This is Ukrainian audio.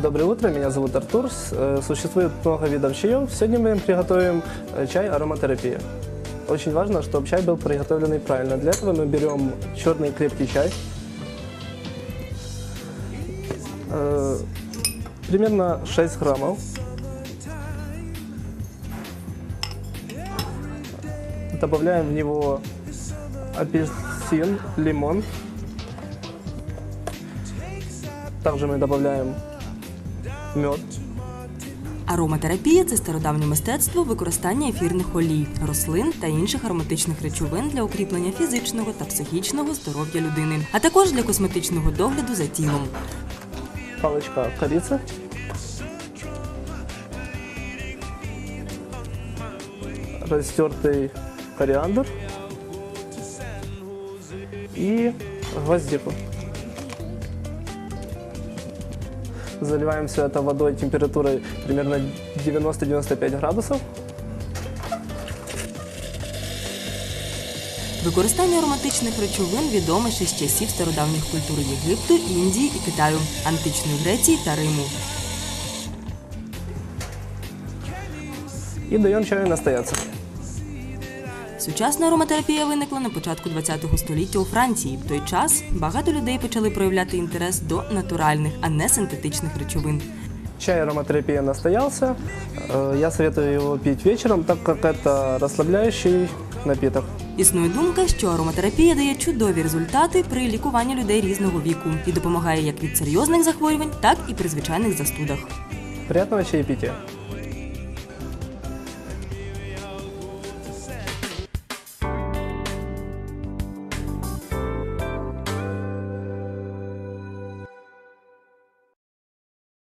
Доброе утро, меня зовут Артур. Э, Существует много видов чаев. Сегодня мы приготовим э, чай ароматерапия. Очень важно, чтобы чай был приготовленный правильно. Для этого мы берем черный крепкий чай. Э, Примерно 6 граммов. Добавляем в него апельсин, лимон. Также мы добавляем мед. Ароматерапія це стародавнє мистецтво використання ефірних олій, рослин та інших ароматичних речовин для укріплення фізичного та психічного здоров'я людини, а також для косметичного догляду за тілом. палочка корицы. Растертый кориандр. И гвоздику. Заливаем все это водой температурой примерно 90-95 градусов. Використання ароматичних речовин відоме ще з часів стародавніх культур Єгипту, Індії і Китаю, античної Греції та Риму. И даем чаю настояться. Сучасна ароматерапія виникла на початку ХХ століття у Франції. В той час багато людей почали проявляти інтерес до натуральних, а не синтетичних речовин. Чай ароматерапия настоялся. Э, Я советую его пить вечером, так как это расслабляющий напиток. Існує думка, що ароматерапія дає чудові результати при лікуванні людей різного віку і допомагає як від серйозних захворювань, так і при звичайних застудах. Приятного чаепития!